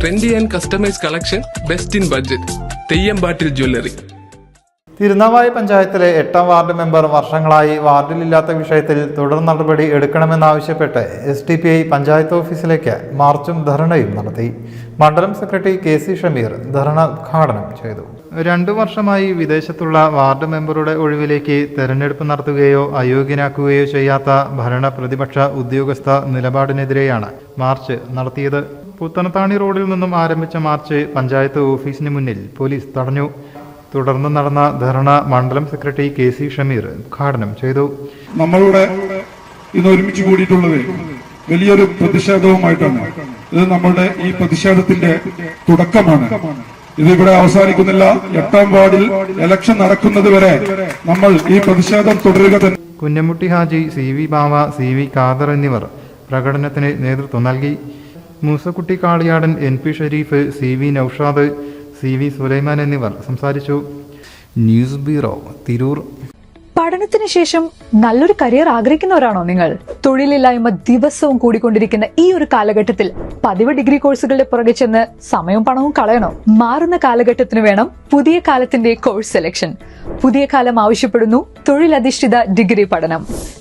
Trendy and customise collection best in budget തെയ്യമ്പാട്ടിൽ jewellery Tirunavaya പഞ്ചായത്തിലെ എട്ടാം ward member വർഷങ്ങളായി വാർഡിലില്ലാത്ത വിഷയത്തിൽ തുടർ നടപടി എടുക്കണമെന്നാവശ്യപ്പെട്ട് S D P I panchayat ഓഫീസിലേക്ക് മാർച്ചും ധർണയും നടത്തി. മണ്ഡലം സെക്രട്ടറി കെ സി ഷമീർ ധർണ ഉദ്ഘാടനം ചെയ്തു. രണ്ടു വർഷമായി വിദേശത്തുള്ള വാർഡ് മെമ്പറുടെ ഒഴിവിലേക്ക് തെരഞ്ഞെടുപ്പ് നടത്തുകയോ അയോഗ്യനാക്കുകയോ ചെയ്യാത്ത ഭരണ പ്രതിപക്ഷ ഉദ്യോഗസ്ഥ നിലപാടിനെതിരെയാണ് മാർച്ച് നടത്തിയത്. പുത്തനത്താണി റോഡിൽ നിന്നും ആരംഭിച്ച മാർച്ച് പഞ്ചായത്ത് ഓഫീസിന് മുന്നിൽ പോലീസ് തടഞ്ഞു. തുടർന്ന് നടന്ന ധർണ മണ്ഡലം സെക്രട്ടറി കെ സി ഷമീർ ഉദ്ഘാടനം ചെയ്തു. നമ്മളിവിടെ ഇന്ന് ഒരുമിച്ച് കൂടിയിട്ടുള്ളത് വലിയൊരു പ്രതിഷേധവുമായിട്ടാണ്. ഇത് നമ്മളുടെ ഈ പ്രതിഷേധത്തിന്റെ തുടക്കമാണ്. ഇതിവിടെ അവസാനിക്കുന്നില്ല. എട്ടാം വാർഡിൽ ഇലക്ഷൻ നടക്കുന്നത് വരെ നമ്മൾ ഈ പ്രതിഷേധം തുടരുക തന്നെ. Kunjamutty Haji C V Bava C V Khader എന്നിവർ പ്രകടനത്തിന് നേതൃത്വം നൽകി. Moosakutty Kaliyadan N P Shareef C V Noushad C V Sulaiman എന്നിവർ സംസാരിച്ചു. News bureau Tirur. പഠനത്തിന് ശേഷം നല്ലൊരു കരിയർ ആഗ്രഹിക്കുന്നവരാണോ നിങ്ങൾ? തൊഴിലില്ലായ്മ ദിവസവും കൂടിക്കൊണ്ടിരിക്കുന്ന ഈ ഒരു കാലഘട്ടത്തിൽ പതിവ് ഡിഗ്രി കോഴ്സുകളുടെ പുറകെ ചെന്ന് സമയവും പണവും കളയണോ? മാറുന്ന കാലഘട്ടത്തിന് വേണം പുതിയ കാലത്തിന്റെ കോഴ്സ് സെലക്ഷൻ. പുതിയ കാലം ആവശ്യപ്പെടുന്നു തൊഴിലധിഷ്ഠിത ഡിഗ്രി പഠനം.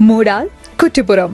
Moodal Kuttippuram